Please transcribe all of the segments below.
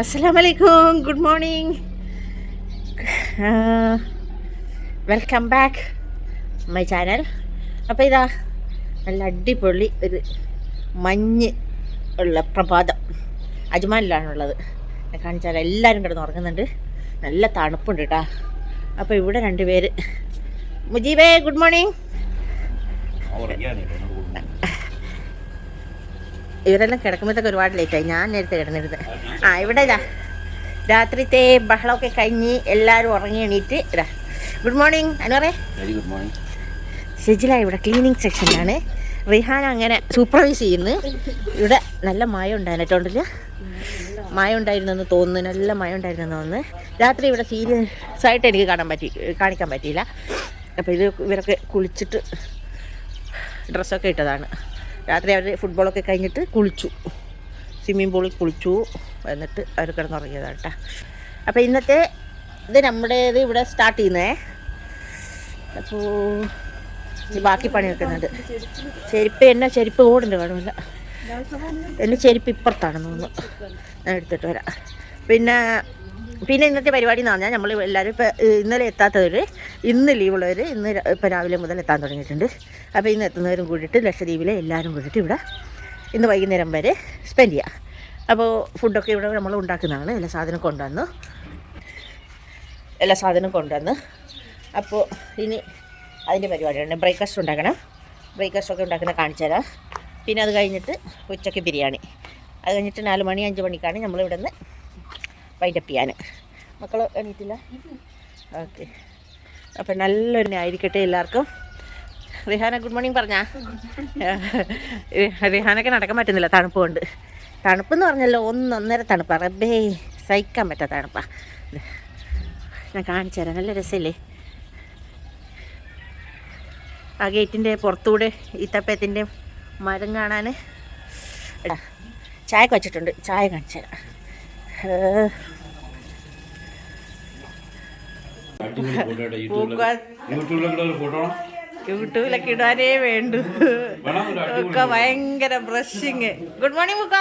അസ്സലാമലൈക്കും. Good morning welcome back my channel അപ്പോൾ ഇതാ നല്ല അടിപൊളി ഒരു മഞ്ഞ് ഉള്ള പ്രഭാതം. അജ്മാനിലാണുള്ളത് കാണിച്ചാൽ എല്ലാവരും കിടന്ന് ഉറങ്ങുന്നുണ്ട്. നല്ല തണുപ്പുണ്ട് കേട്ടോ അപ്പോൾ ഇവിടെ രണ്ട് പേര് മുജീബേ ഗുഡ് മോർണിംഗ് ഇവരെല്ലാം കിടക്കുമ്പോഴത്തേക്ക് ഒരുപാട് ലേറ്റായി ഞാൻ നേരത്തെ കിടന്നിരുന്നത് ആ ഇവിടെ ഇതാ. രാത്രിത്തെ ബഹളമൊക്കെ കഴിഞ്ഞ് എല്ലാവരും ഉറങ്ങി എണീറ്റ് ഇതാ. ഗുഡ് മോർണിംഗ് അനുറേ ഗുഡ് മോർണിംഗ് ഷെജില ഇവിടെ ക്ലീനിങ് സെക്ഷനിലാണ് റിഹാൻ അങ്ങനെ സൂപ്പർവൈസ് ചെയ്യുന്നു. ഇവിടെ നല്ല മഴ ഉണ്ടായിരുന്നിട്ടുണ്ടല്ല മഴ ഉണ്ടായിരുന്നെന്ന് തോന്നുന്നു. നല്ല മഴ ഉണ്ടായിരുന്നെന്ന് തോന്നുന്നു. രാത്രി ഇവിടെ സീരിയസ് ആയിട്ട് എനിക്ക് കാണാൻ പറ്റി കാണിക്കാൻ പറ്റിയില്ല. അപ്പോൾ ഇത് ഇവരൊക്കെ കുളിച്ചിട്ട് ഡ്രസ്സൊക്കെ ഇട്ടതാണ്. രാത്രി അവർ ഫുട്ബോളൊക്കെ കഴിഞ്ഞിട്ട് കുളിച്ചു. സ്വിമ്മിംഗ് പൂളിൽ കുളിച്ചു. എന്നിട്ട് അവർ കിടന്നുറങ്ങിയതാണ് കേട്ടോ അപ്പോൾ ഇന്നത്തെ ഇത് നമ്മുടേത് ഇവിടെ സ്റ്റാർട്ട് ചെയ്യുന്നേ. അപ്പോൾ ബാക്കി പണി വെക്കുന്നുണ്ട് ചെരുപ്പ് എന്നെ ചെരുപ്പ് ഓടുണ്ട് കാണുമില്ല എന്റെ ചെരുപ്പ് ഇപ്പുറത്താണെന്ന് തോന്നുന്നു. ഞാൻ എടുത്തിട്ട് വരാം. പിന്നെ പിന്നെ ഇന്നത്തെ പരിപാടി എന്ന് പറഞ്ഞാൽ നമ്മൾ എല്ലാവരും ഇപ്പോൾ ഇന്നലെ എത്താത്തവർ ഇന്ന് ലീവുള്ളവർ ഇന്ന് ഇപ്പോൾ രാവിലെ മുതൽ എത്താൻ തുടങ്ങിയിട്ടുണ്ട്. അപ്പോൾ ഇന്ന് എത്തുന്നവരും കൂടിയിട്ട് ലക്ഷദ്വീപിലെ എല്ലാവരും കൂടിയിട്ട് ഇവിടെ ഇന്ന് വൈകുന്നേരം വരെ സ്പെൻഡ് ചെയ്യുക അപ്പോൾ ഫുഡൊക്കെ ഇവിടെ നമ്മൾ ഉണ്ടാക്കുന്നതാണ്. എല്ലാ സാധനവും കൊണ്ടുവന്നു. എല്ലാ സാധനവും കൊണ്ടുവന്ന്. അപ്പോൾ ഇനി അതിന്റെ പരിപാടിയാണ്. ബ്രേക്ക്ഫാസ്റ്റ് ഉണ്ടാക്കണം. ബ്രേക്ക്ഫാസ്റ്റ് ഒക്കെ ഉണ്ടാക്കുന്ന കാണിച്ചു തരാം. പിന്നെ അത് കഴിഞ്ഞിട്ട് ഉച്ചയ്ക്ക് ബിരിയാണി. അത് കഴിഞ്ഞിട്ട് നാല് മണി അഞ്ച് മണിക്കാണ് നമ്മൾ ഇവിടെ നിന്ന് വൈൻഡപ്പ് ചെയ്യാൻ മക്കൾ എണീറ്റില്ല? ഓക്കെ. അപ്പം നല്ലൊരു ആയിരിക്കട്ടെ എല്ലാവർക്കും. റിഹാന ഗുഡ് മോർണിംഗ് പറഞ്ഞാ? റിഹാനൊക്കെ നടക്കാൻ പറ്റുന്നില്ല തണുപ്പ് കൊണ്ട് തണുപ്പെന്ന് പറഞ്ഞല്ലോ ഒന്നൊന്നര തണുപ്പാ. റബ്ബേ സഹിക്കാൻ പറ്റാത്ത തണുപ്പാ. ഞാൻ കാണിച്ചു തരാം നല്ല രസമില്ലേ ആ ഗേറ്റിന്റെ പുറത്തൂടെ ഈത്തപ്പയത്തിന്റെ മരം കാണാൻ. ചായ വെച്ചിട്ടുണ്ട്. ചായ കാണിച്ചു തരാം. യൂട്യൂബിലൊക്കെ ഇടാനേ വേണ്ടു. ഒക്കെ ഭയങ്കര ബ്രഷിങ് ഗുഡ് മോർണിംഗ് മുക്ക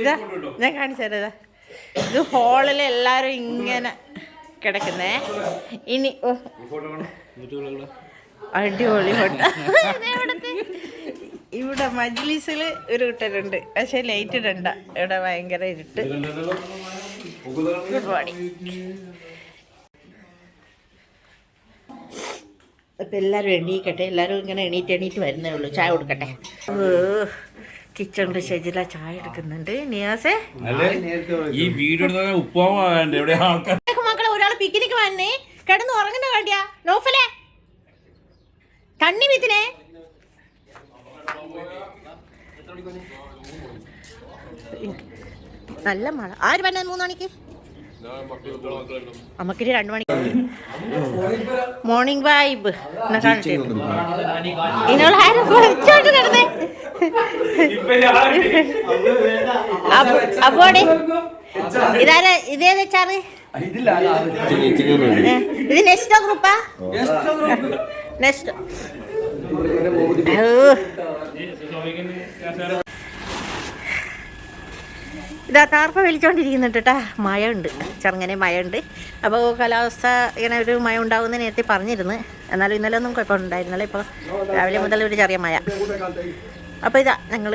ഇതാ ഞാൻ കാണിച്ചു തരാം ഇതാ. ഇത് ഹോളിൽ എല്ലാരും ഇങ്ങനെ കിടക്കുന്നേ. ഇനി അടിപൊളി ഫോട്ടോ ഇവിടെ മജ്ലിസിൽ ഒരു കൂട്ടരുണ്ട് പക്ഷെ ലൈറ്റ് ഇടണ്ട. ഇവിടെ ഭയങ്കര ഇരുട്ട്. ഗുഡ് മോർണിംഗ് അപ്പം എല്ലാവരും എണീക്കട്ടെ. എല്ലാവരും ഇങ്ങനെ എണീറ്റ് എണീറ്റ് വരുന്നേ ഉള്ളൂ. ചായ കൊടുക്കട്ടെ. കിച്ചണിൽ ഷെജില ചായ എടുക്കുന്നുണ്ട്. നിയാസേ? ഈ വീഡിയോ മക്കളെ ഒരാൾ പിക്നിക്ക് വന്നേ. കിടന്ന് ഉറങ്ങുന്ന കണ്ടിയാ. നോഫലേ തണ്ണി വിത്തിനെ നല്ല മഴ. ആര് പറഞ്ഞത് മൂന്ന് മണിക്ക്? നമുക്കിനി രണ്ടു മണിക്ക് മോർണിംഗ് വൈബ് കിടന്നേ അപ്പോടെ? ഇതാര? ഇതേത് വെച്ചാറ് ഇത് നെക്സ്റ്റോ ഗ്രൂപ്പാ? നെക്സ്റ്റ് ഇതാ താർപ്പ വലിച്ചോണ്ടിരിക്കുന്നുണ്ട് കേട്ടാ മഴയുണ്ട്. ചെറുങ്ങനെ മഴയുണ്ട്. അപ്പോൾ കാലാവസ്ഥ ഇങ്ങനെ ഒരു മഴ ഉണ്ടാകുമെന്ന് നേരത്തെ പറഞ്ഞിരുന്നു. എന്നാലും ഇന്നലെ ഒന്നും കുഴപ്പമുണ്ടായിരുന്നില്ല. ഇപ്പോൾ രാവിലെ മുതൽ ഒരു ചെറിയ മഴ. അപ്പോൾ ഇതാ ഞങ്ങൾ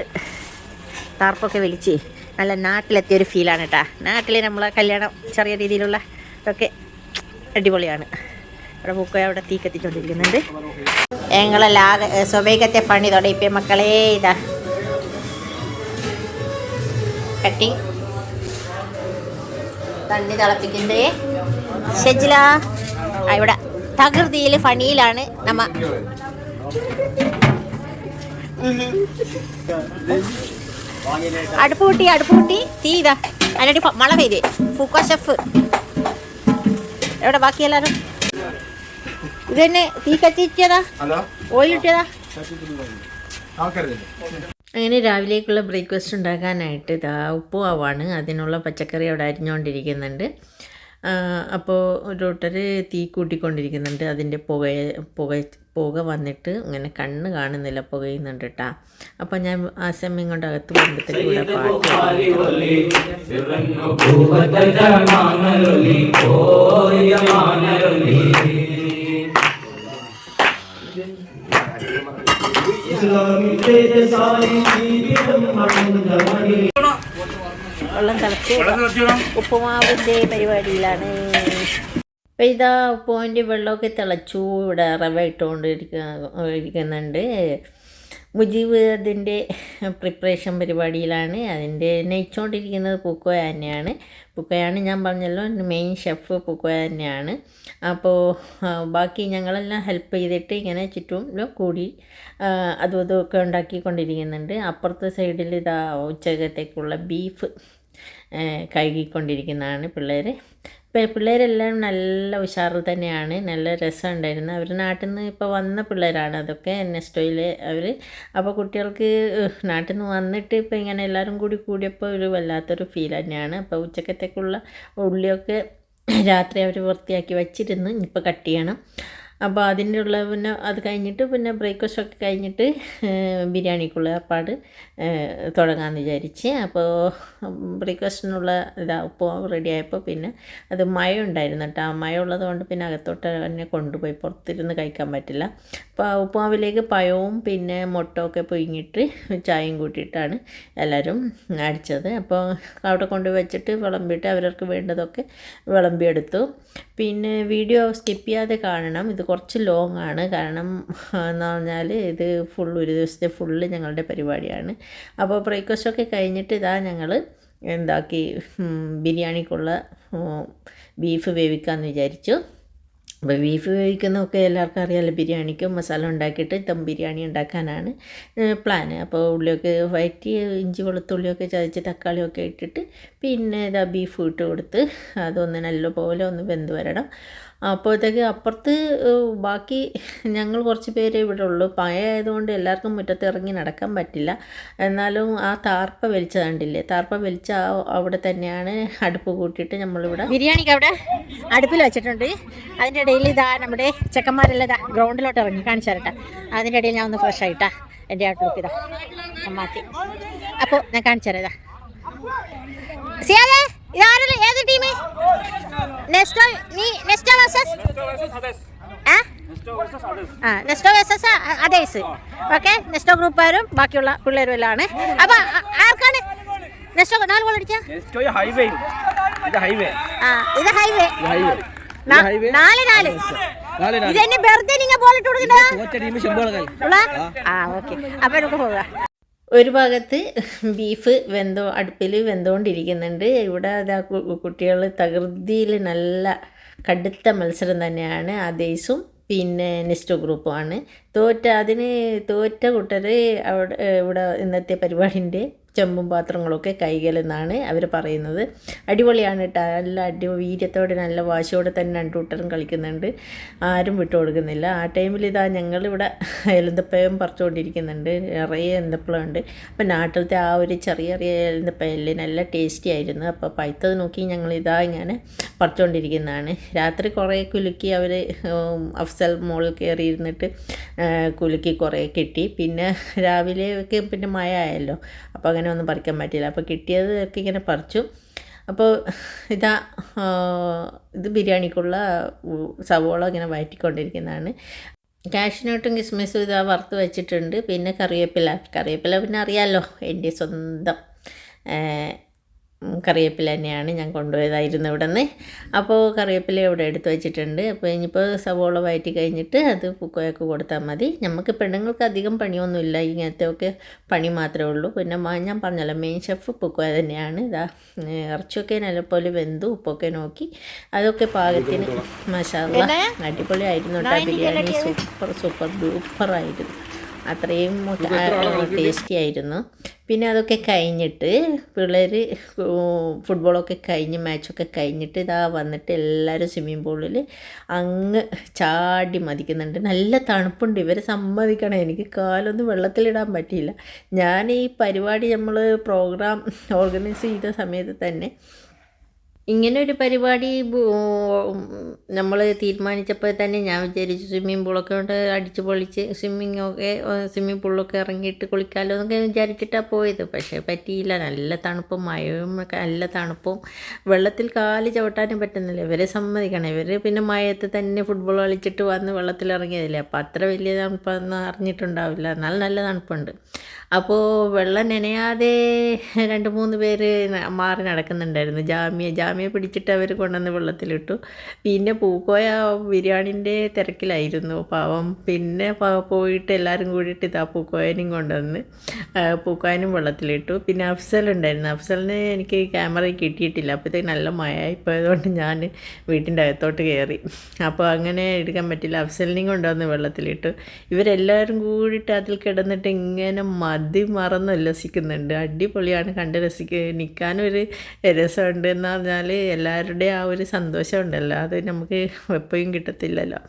താർപ്പൊക്കെ വലിച്ച് നല്ല നാട്ടിലെത്തിയ ഒരു ഫീലാണ് കേട്ടാ നാട്ടിൽ നമ്മളെ കല്യാണം ചെറിയ രീതിയിലുള്ള ഒക്കെ അടിപൊളിയാണ്. അവിടെ പൂക്ക അവിടെ തീ കത്തിച്ചോണ്ടിരിക്കുന്നുണ്ട്. ഞങ്ങളെല്ലാം ആകെ സ്വവേഗത്തെ പണി തുടങ്ങിയ മക്കളെ ഇതാ. കട്ടി. തണ്ണി തിളപ്പിക്കുന്നത് ഷെജില ഇവിടെ തകൃതിയിൽ ഫണിയിലാണ് നമ്മ. അടുപ്പ് കൂട്ടി അടുപ്പ് കൂട്ടി. തീ ഇതാ. അതിനടി മഴ പെയ്തേ. Foucault chef. എവിടെ ബാക്കി എല്ലാവരും ഇത് തന്നെ തീ കത്തിച്ചതാ. ഓയിൽ ഇട്ടതാ. അങ്ങനെ രാവിലേക്കുള്ള ബ്രേക്ക്ഫാസ്റ്റ് ഉണ്ടാക്കാനായിട്ട് ഇതാ ഉപ്പുമാവാണ്. അതിനുള്ള പച്ചക്കറി അവിടെ അരിഞ്ഞുകൊണ്ടിരിക്കുന്നുണ്ട്. അപ്പോൾ ഡോക്ടർ തീ കൂട്ടിക്കൊണ്ടിരിക്കുന്നുണ്ട്. അതിന്റെ പുക പുക പുക വന്നിട്ട് ഇങ്ങനെ കണ്ണ് കാണുന്നില്ല പുകയുന്നുണ്ട് കേട്ടാ അപ്പം ഞാൻ ആ സമയം കൊണ്ട് അകത്ത് ഇവിടെ പാട്ട് വെള്ളം തിളച്ച് ഉപ്പുമാവിന്റെ പരിപാടിയിലാണ്. അപ്പോൾ ഇതാ ഉപ്പുമാവിന്റെ വെള്ളമൊക്കെ തിളച്ചു ഇവിടെ റവ ഇട്ടുകൊണ്ടിരിക്കുന്നുണ്ട് ഇരിക്കുന്നുണ്ട്. മുജീബ് പ്രിപ്പറേഷൻ പരിപാടിയിലാണ്. അതിന്റെ നയിച്ചുകൊണ്ടിരിക്കുന്നത് പൂക്കോയ തന്നെയാണ് പൂക്കോയാണ് ഞാൻ പറഞ്ഞല്ലോ മെയിൻ ഷെഫ് പൂക്കോയ തന്നെയാണ് അപ്പോൾ ബാക്കി ഞങ്ങളെല്ലാം ഹെൽപ്പ് ചെയ്തിട്ട് ഇങ്ങനെ ചുറ്റും കൂടി അതും അതുമൊക്കെ ഉണ്ടാക്കിക്കൊണ്ടിരിക്കുന്നുണ്ട്. അപ്പുറത്തെ സൈഡിൽ ഇതാ ഉച്ചകത്തേക്കുള്ള ബീഫ് കഴുകിക്കൊണ്ടിരിക്കുന്നതാണ് പിള്ളേർ പിള്ളേരെല്ലാം നല്ല ഉഷാറിൽ തന്നെയാണ്. നല്ല രസമുണ്ടായിരുന്നു. അവർ നാട്ടിൽ നിന്ന് ഇപ്പോൾ വന്ന പിള്ളേരാണ്. അതൊക്കെ എൻ എസ് ടോയിലെ അവർ അപ്പോൾ കുട്ടികൾക്ക് നാട്ടിൽ നിന്ന് വന്നിട്ട് ഇപ്പോൾ ഇങ്ങനെ എല്ലാവരും കൂടി കൂടിയപ്പോൾ ഒരു വല്ലാത്തൊരു ഫീൽ തന്നെയാണ്. അപ്പോൾ ഉച്ചക്കത്തേക്കുള്ള ഉള്ളിയൊക്കെ രാത്രി അവർ വൃത്തിയാക്കി വച്ചിരുന്നു. ഇനിയിപ്പോൾ കട്ട് ചെയ്യണം. അപ്പോൾ അതിന്റെ ഉള്ള പിന്നെ അത് കഴിഞ്ഞിട്ട് പിന്നെ ബ്രേക്ക്ഫാസ്റ്റ് ഒക്കെ കഴിഞ്ഞിട്ട് ബിരിയാണിക്കുള്ള ഏർപ്പാട് തുടങ്ങാമെന്ന് വിചാരിച്ച്. അപ്പോൾ ബ്രേക്ക്ഫാസ്റ്റിനുള്ള ഇതാ ഉപ്പോ റെഡി ആയപ്പോൾ പിന്നെ അത് മഴ ഉണ്ടായിരുന്നു കേട്ടോ. ആ മഴ ഉള്ളതുകൊണ്ട് പിന്നെ അകത്തോട്ട് തന്നെ കൊണ്ടുപോയി പുറത്തിരുന്ന് കഴിക്കാൻ പറ്റില്ല. അപ്പോൾ ഉപ്പുമാവിലേക്ക് പഴവും പിന്നെ മുട്ടയൊക്കെ പുഴുങ്ങിയിട്ട് ചായയും കൂട്ടിയിട്ടാണ് എല്ലാവരും അടിച്ചത്. അപ്പോൾ അവിടെ കൊണ്ട് വെച്ചിട്ട് വിളമ്പിയിട്ട് അവർക്ക് വേണ്ടതൊക്കെ വിളമ്പിയെടുത്തു. പിന്നെ വീഡിയോ സ്കിപ്പ് ചെയ്യാതെ കാണണം. ഇത് കുറച്ച് ലോങ് ആണ്. കാരണം എന്ന് പറഞ്ഞാൽ ഇത് ഫുൾ ഒരു ദിവസത്തെ ഫുള്ള് ഞങ്ങളുടെ പരിപാടിയാണ്. അപ്പോൾ ബ്രേക്ക്ഫാസ്റ്റ് ഒക്കെ കഴിഞ്ഞിട്ട് ഇതാ ഞങ്ങൾ എന്താക്കി ബിരിയാണിക്കുള്ള ബീഫ് വേവിക്കാമെന്ന് വിചാരിച്ചു. അപ്പോൾ ബീഫ് വേവിക്കുന്നതൊക്കെ എല്ലാവർക്കും അറിയാമല്ലോ ബിരിയാണിക്കും മസാല ഉണ്ടാക്കിയിട്ട് ദം ബിരിയാണി ഉണ്ടാക്കാനാണ് പ്ലാൻ അപ്പോൾ ഉള്ളിയൊക്കെ വയറ്റി ഇഞ്ചി വെളുത്തുള്ളിയൊക്കെ ചതച്ച് തക്കാളിയൊക്കെ ഇട്ടിട്ട് പിന്നെ ഇതാ ബീഫ് ഇട്ട് കൊടുത്ത് അതൊന്ന് നല്ലപോലെ ഒന്ന് വെന്ത് വരണം. അപ്പോഴത്തേക്ക് അപ്പുറത്ത് ബാക്കി ഞങ്ങൾ കുറച്ച് പേരേ ഇവിടെ ഉള്ളൂ. പഴ എല്ലാവർക്കും മുറ്റത്ത് ഇറങ്ങി നടക്കാൻ പറ്റില്ല. എന്നാലും ആ താർപ്പ വലിച്ച കണ്ടില്ലേ? താർപ്പ വലിച്ച അവിടെ തന്നെയാണ് അടുപ്പ് കൂട്ടിയിട്ട് നമ്മളിവിടെ ബിരിയാണിക്ക് അവിടെ അടുപ്പിൽ വെച്ചിട്ടുണ്ട്. അതിന്റെ ഇടയിൽ ഇതാ നമ്മുടെ ചെക്കന്മാരെല്ലാം ഇതാ ഗ്രൗണ്ടിലോട്ട് ഇറങ്ങി കാണിച്ചു തരട്ടെ. അതിന്റെ ഇടയിൽ ഞാൻ ഒന്ന് ഫ്രഷ് ആയിട്ടാ എന്റെ ഔട്ട്ലുക്ക് ഇതാ. മാറ്റി. അപ്പോൾ ഞാൻ കാണിച്ചു തരാം ഇതാ. ഇതാരല്ലേ? ഏത് ടീം നെസ്റ്റോ നീ നെസ്റ്റോ വേഴ്സസ്? ആ ആ നെസ്റ്റോ വേഴ്സസ് അതേസ്. ഓക്കെ നെസ്റ്റോ ഗ്രൂപ്പുകാരും ബാക്കിയുള്ള പിള്ളേരും എല്ലാം ആണ്. അപ്പൊ ആർക്കാണ്? നെസ്റ്റോ നാല് ഗോൾ അടിച്ച? ഹൈവേ ഇത് ഹൈവേ ആ ഇത് ഹൈവേ നാല് നാല്. ഇത് എന്നെ വെറുതെ നിങ്ങൾ ബോളിട്ട് കൊടുക്കണ്ട? തോറ്റ ടീം ശമ്പളം ഉള്ള? ആ ഓക്കെ. അപ്പൊ നമുക്ക് പോകാം. ഒരു ഭാഗത്ത് ബീഫ് വെന്തോ അടുപ്പിൽ വെന്തുകൊണ്ടിരിക്കുന്നുണ്ട് ഇവിടെ അതാ കുട്ടികൾ തകൃതിയിൽ നല്ല കടുത്ത മത്സരം തന്നെയാണ് അതേസും പിന്നെ നെസ്റ്റ് ഗ്രൂപ്പുമാണ് തോറ്റ അതിന് തോറ്റ കൂട്ടർ അവിടെ ഇവിടെ ഇന്നത്തെ പരിപാടിന്റെ ചെമ്പും പാത്രങ്ങളൊക്കെ കൈകലെന്നാണ് അവർ പറയുന്നത്. അടിപൊളിയാണ് കേട്ടോ നല്ല അടി വീര്യത്തോടെ നല്ല വാശിയോടെ തന്നെ രണ്ടു കൂട്ടരും കളിക്കുന്നുണ്ട്. ആരും വിട്ടു കൊടുക്കുന്നില്ല. ആ ടൈമിൽ ഇതാ ഞങ്ങളിവിടെ എലന്തപ്പയം പറിച്ചുകൊണ്ടിരിക്കുന്നുണ്ട്. നിറയെ എന്തപ്പഴം ഉണ്ട് അപ്പം നാട്ടിലത്തെ ആ ഒരു ചെറിയ ചെറിയ എലന്തപ്പഴല്ലേ നല്ല ടേസ്റ്റി ആയിരുന്നു. അപ്പോൾ പഴുത്തത് നോക്കി ഞങ്ങൾ ഇതാ ഇങ്ങനെ പറിച്ചുകൊണ്ടിരിക്കുന്നതാണ്. രാത്രി കുറേ കുലുക്കി അവർ അഫ്സൽ മോളിൽ കയറി ഇരുന്നിട്ട് കുലുക്കി കുറേ കിട്ടി. പിന്നെ രാവിലെയൊക്കെ പിന്നെ മഴ ആയല്ലോ. അപ്പോൾ അങ്ങനെ ഒന്നും പറിക്കാൻ പറ്റില്ല അപ്പോൾ കിട്ടിയതൊക്കെ ഇങ്ങനെ പറിച്ചു. അപ്പോൾ ഇതാ ഇത് ബിരിയാണിക്കുള്ള സവോള ഇങ്ങനെ വഴറ്റിക്കൊണ്ടിരിക്കുന്നതാണ് കാഷ്നോട്ടും കിസ്മിസും ഇതാ വറുത്ത് വെച്ചിട്ടുണ്ട്. പിന്നെ കറിവേപ്പില. കറിവേപ്പില പിന്നെ അറിയാമല്ലോ എന്റെ സ്വന്തം കറിവേപ്പില തന്നെയാണ് ഞാൻ കൊണ്ടുപോയതായിരുന്നു ഇവിടെ നിന്ന് അപ്പോൾ കറിവേപ്പില ഇവിടെ എടുത്ത് വെച്ചിട്ടുണ്ട്. അപ്പോൾ ഇനിയിപ്പോൾ സവോള വയറ്റി കഴിഞ്ഞിട്ട് അത് കുക്കോയൊക്കെ കൊടുത്താൽ മതി. നമുക്ക് പെണ്ണുങ്ങൾക്ക് അധികം പണിയൊന്നുമില്ല. ഇങ്ങനത്തെ ഒക്കെ പണി മാത്രമേ ഉള്ളൂ. പിന്നെ ഞാൻ പറഞ്ഞല്ലോ മെയിൻ ഷെഫ് പുക്കോയ തന്നെയാണ്. ഇതാ ഇറച്ചിയൊക്കെ നല്ലപോലെ വെന്തു ഉപ്പൊക്കെ നോക്കി. അതൊക്കെ പാകത്തിന് മസാല അടിപൊളിയായിരുന്നു കേട്ടോ ബിരിയാണി സൂപ്പർ സൂപ്പർ ഡൂപ്പറായിരുന്നു. അത്രയും ടേസ്റ്റി ആയിരുന്നു. പിന്നെ അതൊക്കെ കഴിഞ്ഞിട്ട് പിള്ളേർ ഫുട്ബോളൊക്കെ കഴിഞ്ഞ് മാച്ചൊക്കെ കഴിഞ്ഞിട്ട് ഇതാ വന്നിട്ട് എല്ലാവരും സ്വിമ്മിംഗ് പൂളിൽ അങ്ങ് ചാടി മതിക്കുന്നുണ്ട്. നല്ല തണുപ്പുണ്ട്. ഇവരെ സമ്മതിക്കണം. എനിക്ക് കാലൊന്നും വെള്ളത്തിലിടാൻ പറ്റിയില്ല. ഞാൻ ഈ പരിപാടി നമ്മൾ പ്രോഗ്രാം ഓർഗനൈസ് ചെയ്ത സമയത്ത് തന്നെ ഇങ്ങനെ ഒരു പരിപാടി നമ്മൾ തീരുമാനിച്ചപ്പോൾ തന്നെ ഞാൻ വിചാരിച്ചു സ്വിമ്മിംഗ് പൂളൊക്കെ കൊണ്ട് അടിച്ച് പൊളിച്ച് സ്വിമ്മിംഗ് ഒക്കെ സ്വിമ്മിംഗ് പൂളൊക്കെ ഇറങ്ങിയിട്ട് കുളിക്കാമല്ലോ എന്നൊക്കെ വിചാരിച്ചിട്ടാണ് പോയത്. പക്ഷേ പറ്റിയില്ല. നല്ല തണുപ്പും മഴയും നല്ല തണുപ്പും. വെള്ളത്തിൽ കാൽ ചവിട്ടാനും പറ്റുന്നില്ല. ഇവരെ സമ്മതിക്കണം. ഇവർ പിന്നെ മഴയത്ത് തന്നെ ഫുട്ബോൾ കളിച്ചിട്ട് വന്ന് വെള്ളത്തിൽ ഇറങ്ങിയതില്ലേ അപ്പോൾ അത്ര വലിയ തണുപ്പൊന്നും അറിഞ്ഞിട്ടുണ്ടാവില്ല. എന്നാൽ നല്ല തണുപ്പുണ്ട്. അപ്പോൾ വെള്ളം നനയാതെ രണ്ട് മൂന്ന് പേര് മാറി നടക്കുന്നുണ്ടായിരുന്നു. ജാമ്യ ജാമ്യ പിടിച്ചിട്ട് അവർ കൊണ്ടുവന്ന് വെള്ളത്തിലിട്ടു. പിന്നെ പൂക്കോയ ബിരിയാണിന്റെ തിരക്കിലായിരുന്നു. പാവം. പിന്നെ പോയിട്ട് എല്ലാവരും കൂടിയിട്ട് ഇതാ പൂക്കോയനും കൊണ്ടുവന്ന് പൂക്കോയനും വെള്ളത്തിലിട്ടു. പിന്നെ അഫ്സൽ ഉണ്ടായിരുന്നു. അഫ്സലിന് എനിക്ക് ക്യാമറ കിട്ടിയിട്ടില്ല. അപ്പോഴത്തേക്ക് നല്ല മഴയായിപ്പോയതുകൊണ്ട് ഞാൻ വീട്ടിന്റെ അകത്തോട്ട് കയറി അപ്പോൾ അങ്ങനെ എടുക്കാൻ പറ്റില്ല. അഫ്സലിനെയും കൊണ്ടുവന്ന് വെള്ളത്തിലിട്ടു. ഇവരെല്ലാവരും കൂടിയിട്ട് അതിൽ കിടന്നിട്ട് ഇങ്ങനെ മറന്ന് ഉല്ലസിക്കുന്നുണ്ട്. അടിപൊളിയാണ് കണ്ട് രസിക്ക നിൽക്കാനൊരു രസമുണ്ട് എന്ന് പറഞ്ഞാൽ എല്ലാവരുടെയും ആ ഒരു സന്തോഷം ഉണ്ടല്ലോ അത് നമുക്ക് എപ്പോഴും കിട്ടത്തില്ലല്ലോ.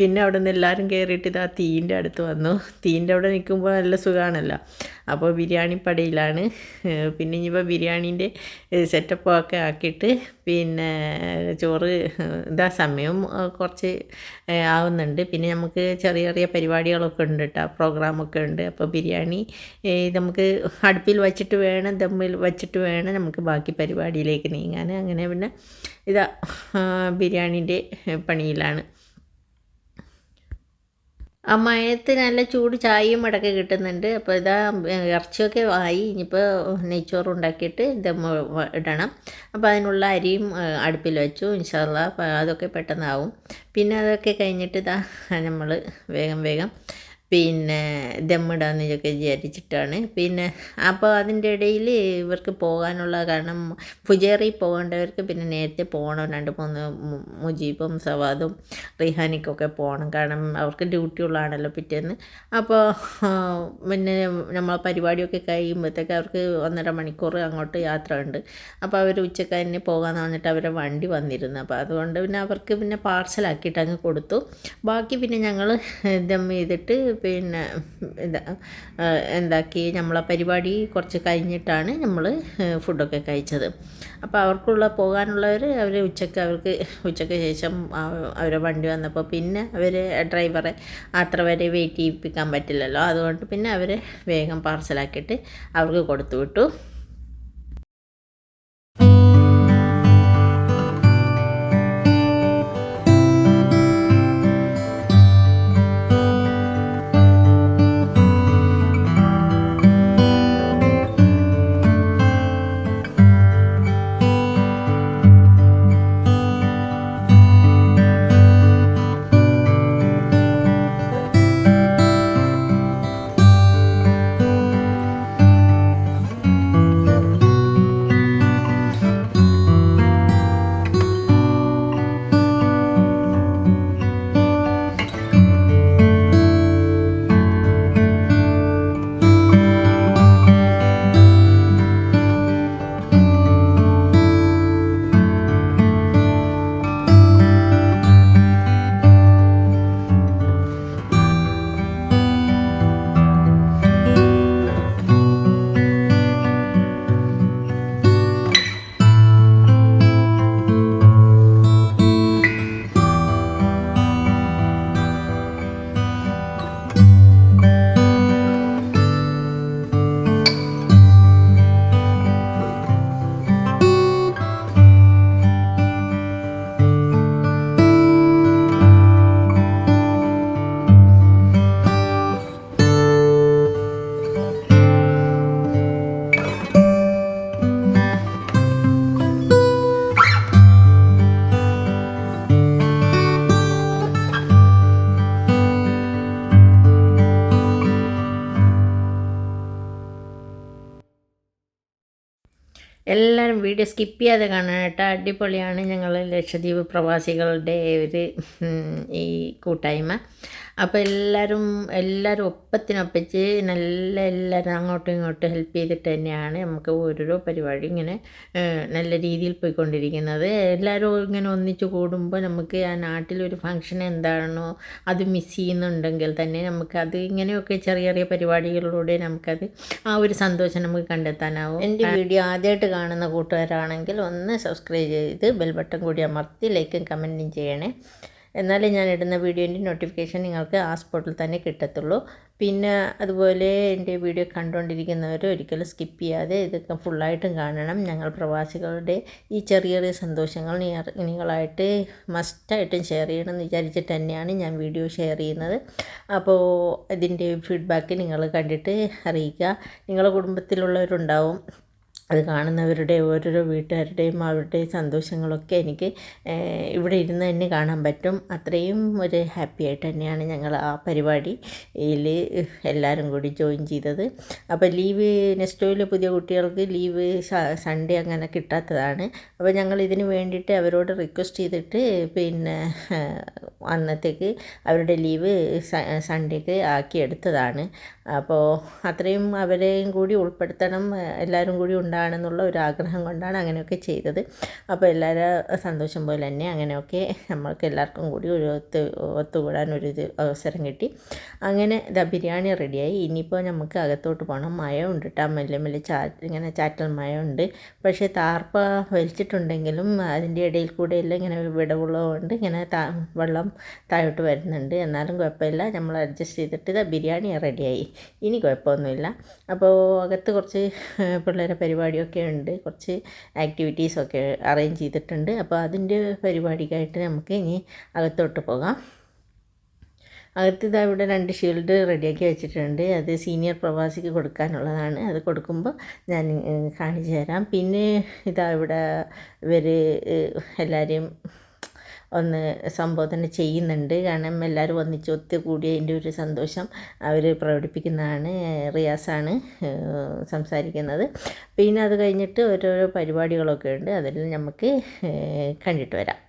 പിന്നെ അവിടെ നിന്ന് എല്ലാവരും കയറിയിട്ട് ആ തീന്റെ അടുത്ത് വന്നു. തീന്റെ അവിടെ നിൽക്കുമ്പോൾ നല്ല സുഖമാണല്ലോ. അപ്പോൾ ബിരിയാണി പടയിലാണ് പിന്നെ ഇനിയിപ്പോൾ ബിരിയാണീന്റെ സെറ്റപ്പൊക്കെ ആക്കിയിട്ട് പിന്നെ ചോറ് ഇതാ സമയം കുറച്ച് ആവുന്നുണ്ട്. പിന്നെ നമുക്ക് ചെറിയ ചെറിയ പരിപാടികളൊക്കെ ഉണ്ട് കേട്ടോ പ്രോഗ്രാമൊക്കെ ഉണ്ട്. അപ്പോൾ ബിരിയാണി നമുക്ക് അടുപ്പിൽ വച്ചിട്ട് വേണം ദമ്മിൽ വച്ചിട്ട് വേണം നമുക്ക് ബാക്കി പരിപാടിയിലേക്ക് നീങ്ങാൻ. അങ്ങനെ പിന്നെ ഇതാ ബിരിയാണീന്റെ പണിയിലാണ്. ആ മഴയത്ത് നല്ല ചൂട് ചായയും ഇടയ്ക്ക് കിട്ടുന്നുണ്ട്. അപ്പോൾ ഇതാ ഇറച്ചിയൊക്കെ ആയി. ഇനിയിപ്പോൾ നെയ്ച്ചോറ് ഉണ്ടാക്കിയിട്ട് ദം ഇടണം. അപ്പോൾ അതിനുള്ള അരിയും അടുപ്പിൽ വെച്ചു. ഇൻഷാല്ല അതൊക്കെ പെട്ടെന്നാവും. പിന്നെ അതൊക്കെ കഴിഞ്ഞിട്ട് ഇതാ നമ്മൾ വേഗം വേഗം പിന്നെ ദമ്മിടാന്ന് ഒക്കെ വിചാരിച്ചിട്ടാണ്. പിന്നെ അപ്പോൾ അതിന്റെ ഇടയിൽ ഇവർക്ക് പോകാനുള്ള കാരണം ഫുജേറിൽ പോകേണ്ടവർക്ക് പിന്നെ നേരത്തെ പോകണം. രണ്ട് മൂന്ന് മുജീബും സവാദും റിഹാനിക്കൊക്കെ പോകണം. കാരണം അവർക്ക് ഡ്യൂട്ടി ഉള്ളതാണല്ലോ പിറ്റേന്ന്. അപ്പോൾ പിന്നെ നമ്മൾ പരിപാടിയൊക്കെ കഴിയുമ്പോഴത്തേക്ക് അവർക്ക് ഒന്നര മണിക്കൂർ അങ്ങോട്ട് യാത്ര ഉണ്ട് അപ്പോൾ അവർ ഉച്ചയ്ക്ക് തന്നെ പോകാമെന്ന് പറഞ്ഞിട്ട് അവരെ വണ്ടി വന്നിരുന്നു. അപ്പോൾ അതുകൊണ്ട് പിന്നെ അവർക്ക് പിന്നെ പാർസലാക്കിയിട്ട് അങ്ങ് കൊടുത്തു. ബാക്കി പിന്നെ ഞങ്ങൾ ദം ചെയ്തിട്ട് പിന്നെ എന്താ എന്താക്കി നമ്മളെ പരിപാടി കുറച്ച് കഴിഞ്ഞിട്ടാണ് നമ്മൾ ഫുഡൊക്കെ കഴിച്ചത്. അപ്പോൾ അവർക്കുള്ള പോകാനുള്ളവർ അവർ ഉച്ചയ്ക്ക് അവർക്ക് ഉച്ചയ്ക്ക് ശേഷം അവരെ വണ്ടി വന്നപ്പോൾ പിന്നെ അവർ ഡ്രൈവറെ അത്ര വരെ വെയിറ്റ് ചെയ്യിപ്പിക്കാൻ പറ്റില്ലല്ലോ. അതുകൊണ്ട് പിന്നെ അവരെ വേഗം പാർസലാക്കിയിട്ട് അവർക്ക് കൊടുത്തു വിട്ടു വീഡിയോ സ്കിപ്പ് ചെയ്യാതെ കാണാൻ കേട്ടോ. അടിപൊളിയാണ് ഞങ്ങൾ ലക്ഷദ്വീപ് പ്രവാസികളുടെ ഒരു ഈ കൂട്ടായ്മ. അപ്പോൾ എല്ലാവരും എല്ലാവരും ഒപ്പത്തിനൊപ്പിച്ച് നല്ല എല്ലാവരും അങ്ങോട്ടും ഇങ്ങോട്ടും ഹെൽപ്പ് ചെയ്തിട്ട് തന്നെയാണ് നമുക്ക് ഓരോരോ പരിപാടി ഇങ്ങനെ നല്ല രീതിയിൽ പോയിക്കൊണ്ടിരിക്കുന്നത്. എല്ലാവരും ഇങ്ങനെ ഒന്നിച്ച് കൂടുമ്പോൾ നമുക്ക് ആ നാട്ടിലൊരു ഫങ്ഷൻ എന്താണോ അത് മിസ് ചെയ്യുന്നുണ്ടെങ്കിൽ തന്നെ നമുക്കത് ഇങ്ങനെയൊക്കെ ചെറിയ ചെറിയ പരിപാടികളിലൂടെ നമുക്കത് ആ ഒരു സന്തോഷം നമുക്ക് കണ്ടെത്താനാവും. എന്റെ വീഡിയോ ആദ്യമായിട്ട് കാണുന്ന കൂട്ടുകാരാണെങ്കിൽ ഒന്ന് സബ്സ്ക്രൈബ് ചെയ്ത് ബെൽ ബട്ടൺ കൂടി അമർത്തി ലൈക്കും കമന്റും ചെയ്യണേ. എന്നാലേ ഞാൻ ഇടുന്ന വീഡിയോന്റെ നോട്ടിഫിക്കേഷൻ നിങ്ങൾക്ക് ആ സ്പോട്ടിൽ തന്നെ കിട്ടത്തുള്ളൂ. പിന്നെ അതുപോലെ എന്റെ വീഡിയോ കണ്ടുകൊണ്ടിരിക്കുന്നവർ ഒരിക്കലും സ്കിപ്പ് ചെയ്യാതെ ഇതൊക്കെ ഫുള്ളായിട്ടും കാണണം. ഞങ്ങൾ പ്രവാസികളുടെ ഈ ചെറിയ ചെറിയ സന്തോഷങ്ങൾ നിങ്ങളായിട്ട് മസ്റ്റായിട്ടും ഷെയർ ചെയ്യണമെന്ന് വിചാരിച്ചിട്ട് തന്നെയാണ് ഞാൻ വീഡിയോ ഷെയർ ചെയ്യുന്നത്. അപ്പോൾ ഇതിന്റെ ഫീഡ്ബാക്ക് നിങ്ങൾ കണ്ടിട്ട് അറിയിക്കുക. നിങ്ങളുടെ കുടുംബത്തിലുള്ളവരുണ്ടാവും. അത് കാണുന്നവരുടെ ഓരോരോ വീട്ടുകാരുടെയും അവരുടെ സന്തോഷങ്ങളൊക്കെ എനിക്ക് ഇവിടെ ഇരുന്ന് തന്നെ കാണാൻ പറ്റും. അത്രയും ഒരു ഹാപ്പി ആയിട്ട് തന്നെയാണ് ഞങ്ങൾ ആ പരിപാടിയിൽ എല്ലാവരും കൂടി ജോയിൻ ചെയ്തത്. അപ്പോൾ ലീവ് നെസ്റ്റോയിലെ പുതിയ കുട്ടികൾക്ക് ലീവ് സൺഡേ അങ്ങനെ കിട്ടാത്തതാണ്. അപ്പോൾ ഞങ്ങൾ ഇതിന് വേണ്ടിയിട്ട് അവരോട് റിക്വസ്റ്റ് ചെയ്തിട്ട് പിന്നെ അന്നത്തേക്ക് അവരുടെ ലീവ് സൺഡേക്ക് ആക്കിയെടുത്തതാണ് അപ്പോൾ അത്രയും അവരെയും കൂടി ഉൾപ്പെടുത്തണം എല്ലാവരും കൂടി ഉണ്ടാകണമെന്നുള്ള ഒരു ആഗ്രഹം കൊണ്ടാണ് അങ്ങനെയൊക്കെ ചെയ്തത്. അപ്പോൾ എല്ലാവരും സന്തോഷം പോലെ തന്നെ അങ്ങനെയൊക്കെ നമ്മൾക്ക് എല്ലാവർക്കും കൂടി ഒരു ഒത്ത് ഒത്തുകൂടാൻ ഒരു അവസരം കിട്ടി. അങ്ങനെ ഇതാ ബിരിയാണി റെഡിയായി. ഇനിയിപ്പോൾ നമുക്ക് അകത്തോട്ട് പോകണം. മഴ ഉണ്ട് കേട്ടോ. മെല്ലെ മെല്ലെ ചാ ഇങ്ങനെ ചാറ്റൽ മഴ ഉണ്ട് പക്ഷേ താർപ്പ വലിച്ചിട്ടുണ്ടെങ്കിലും അതിന്റെ ഇടയിൽ കൂടെ എല്ലാം ഇങ്ങനെ വിടവുള്ളതുകൊണ്ട് ഇങ്ങനെ താ വെള്ളം താഴോട്ട് വരുന്നുണ്ട്. എന്നാലും കുഴപ്പമില്ല. നമ്മൾ അഡ്ജസ്റ്റ് ചെയ്തിട്ട് ഇതാ ബിരിയാണി റെഡിയായി. ഇനി കുഴപ്പമൊന്നുമില്ല. അപ്പോൾ അകത്ത് കുറച്ച് പിള്ളേരെ പിള്ളേരെ പരിപാടിയൊക്കെ ഉണ്ട്. കുറച്ച് ആക്ടിവിറ്റീസൊക്കെ അറേഞ്ച് ചെയ്തിട്ടുണ്ട്. അപ്പോൾ അതിന്റെ പരിപാടിക്കായിട്ട് നമുക്ക് ഇനി അകത്തോട്ട് പോകാം. അകത്ത് ഇതാ ഇവിടെ രണ്ട് ഷീൽഡ് റെഡിയാക്കി വെച്ചിട്ടുണ്ട്. അത് സീനിയർ പ്രവാസിക്ക് കൊടുക്കാനുള്ളതാണ്. അത് കൊടുക്കുമ്പോൾ ഞാൻ കാണിച്ചു തരാം. പിന്നെ ഇതാ ഇവിടെ ഇവർ എല്ലാവരെയും ഒന്ന് സംബോധന ചെയ്യുന്നുണ്ട്. കാരണം എല്ലാവരും ഒന്നിച്ച് ഒത്തുകൂടിയതിന്റെ ഒരു സന്തോഷം അവർ പ്രകടിപ്പിക്കുന്നതാണ് റിയാസാണ് സംസാരിക്കുന്നത്. പിന്നെ അത് കഴിഞ്ഞിട്ട് ഓരോരോ പരിപാടികളൊക്കെ ഉണ്ട്. അതിൽ നമുക്ക് കണ്ടിട്ട് വരാം.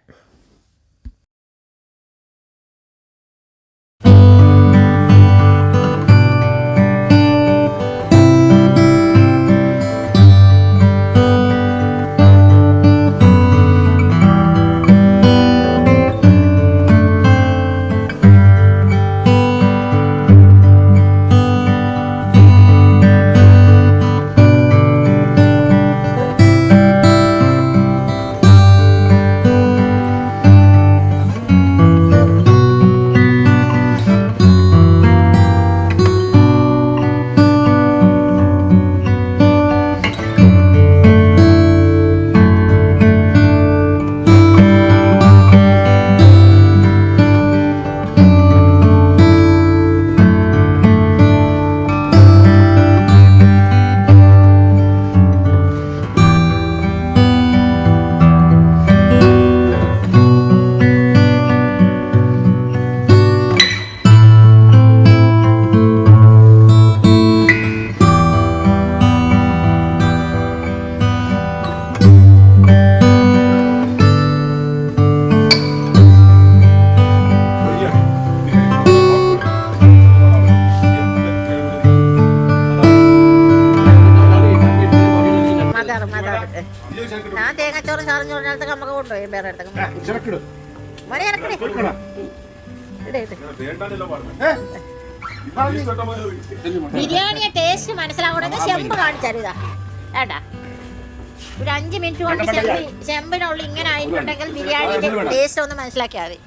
ബിരിയാണിയെ ടേസ്റ്റ് മനസ്സിലാവണമെങ്കിൽ ചെമ്പ് കാണിച്ചാലും ഇതാ. ഏട്ടാ ഒരു അഞ്ച് മിനിറ്റ് കൊണ്ട് ചെമ്പ് ചെമ്പിനുള്ളിൽ ഇങ്ങനെ ആയിട്ടുണ്ടെങ്കിൽ ബിരിയാണിയുടെ ടേസ്റ്റ് ഒന്ന് മനസ്സിലാക്കിയാൽ മതി.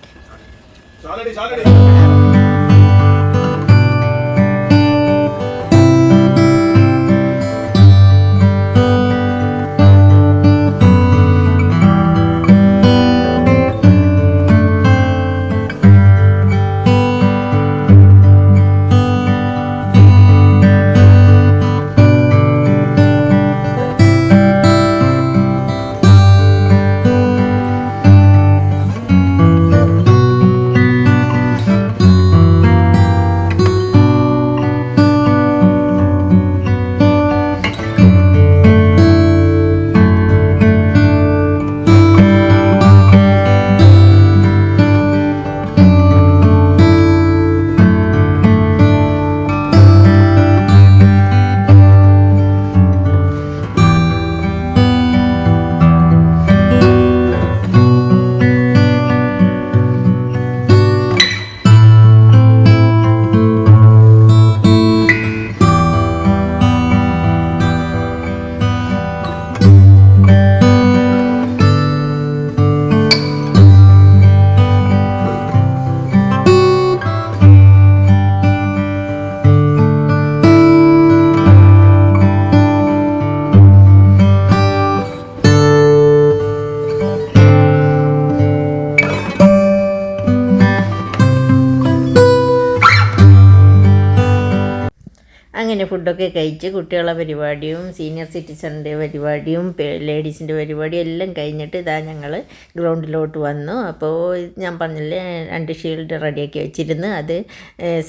ഫുഡൊക്കെ കഴിച്ച് കുട്ടികളെ പരിപാടിയും സീനിയർ സിറ്റിസണിന്റെ പരിപാടിയും ലേഡീസിന്റെ പരിപാടിയും എല്ലാം കഴിഞ്ഞിട്ട് ഇതാ ഞങ്ങൾ ഗ്രൗണ്ടിലോട്ട് വന്നു. അപ്പോൾ ഞാൻ പറഞ്ഞില്ലേ രണ്ട് ഷീൽഡ് റെഡിയാക്കി വെച്ചിരുന്നു. അത്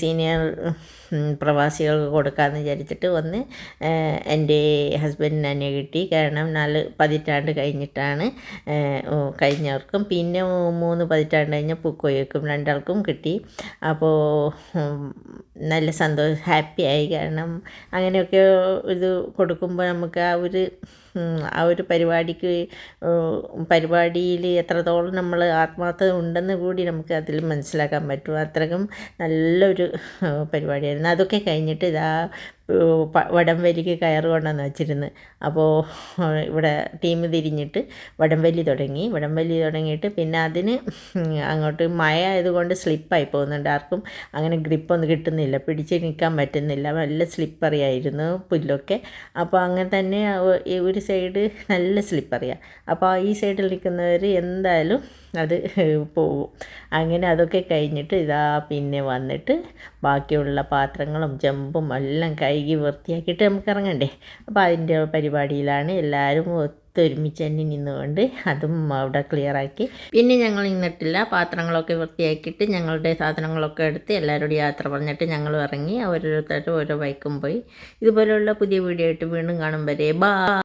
സീനിയർ പ്രവാസികൾക്ക് കൊടുക്കാമെന്ന് വിചാരിച്ചിട്ട് വന്ന് എന്റെ ഹസ്ബൻഡിന് തന്നെ കിട്ടി. കാരണം നാല് പതിറ്റാണ്ട് കഴിഞ്ഞിട്ടാണ് കഴിഞ്ഞവർക്കും. പിന്നെ മൂന്ന് പതിറ്റാണ്ട് കഴിഞ്ഞ പൂക്കോയ്ക്കും. രണ്ടാൾക്കും കിട്ടി. അപ്പോൾ നല്ല സന്തോഷം ഹാപ്പിയായി കാരണം അങ്ങനെയൊക്കെ ഇത് കൊടുക്കുമ്പോൾ നമുക്ക് ആ ഒരു ആ ഒരു പരിപാടിക്ക് പരിപാടിയിൽ എത്രത്തോളം നമ്മൾ ആത്മാർത്ഥത ഉണ്ടെന്ന് കൂടി നമുക്ക് അതിൽ മനസ്സിലാക്കാൻ പറ്റും. അത്രക്കും നല്ലൊരു പരിപാടിയായിരുന്നു. അതൊക്കെ കഴിഞ്ഞിട്ട് ഇതാ വടംവലിക്ക് കയറ് കൊണ്ടുവന്ന് വെച്ചിരുന്നു അപ്പോൾ ഇവിടെ ടീം തിരിഞ്ഞിട്ട് വടംവലി തുടങ്ങി. വടംവലി തുടങ്ങിയിട്ട് പിന്നെ അതിന് അങ്ങോട്ട് മഴ ആയതുകൊണ്ട് സ്ലിപ്പായി പോകുന്നുണ്ട്. ആർക്കും അങ്ങനെ ഗ്രിപ്പൊന്നും കിട്ടുന്നില്ല. പിടിച്ച് നിൽക്കാൻ പറ്റുന്നില്ല. നല്ല സ്ലിപ്പറി ആയിരുന്നു പുല്ലൊക്കെ. അപ്പോൾ അങ്ങനെ തന്നെ ഒരു സൈഡ് നല്ല സ്ലിപ്പറിയാണ് അപ്പോൾ ഈ സൈഡിൽ നിൽക്കുന്നവർ എന്തായാലും അത് പോവും. അങ്ങനെ അതൊക്കെ കഴിഞ്ഞിട്ട് ഇതാ പിന്നെ വന്നിട്ട് ബാക്കിയുള്ള പാത്രങ്ങളും ജമ്പും എല്ലാം കഴുകി വൃത്തിയാക്കിയിട്ട് നമുക്ക് ഇറങ്ങണ്ടേ. അപ്പോൾ അതിന്റെ പരിപാടിയിലാണ് എല്ലാവരും ഒത്തൊരുമിച്ച് തന്നെ നിന്നുകൊണ്ട് അതും അവിടെ ക്ലിയറാക്കി പിന്നെ ഞങ്ങൾ നിന്നിട്ടില്ല. പാത്രങ്ങളൊക്കെ വൃത്തിയാക്കിയിട്ട് ഞങ്ങളുടെ സാധനങ്ങളൊക്കെ എടുത്ത് എല്ലാവരോടും യാത്ര പറഞ്ഞിട്ട് ഞങ്ങൾ ഇറങ്ങി. ഓരോരുത്തരും ഓരോ ബൈക്കും പോയി. ഇതുപോലെയുള്ള പുതിയ വീഡിയോ ആയിട്ട് വീണ്ടും കാണും വരെ. ബാ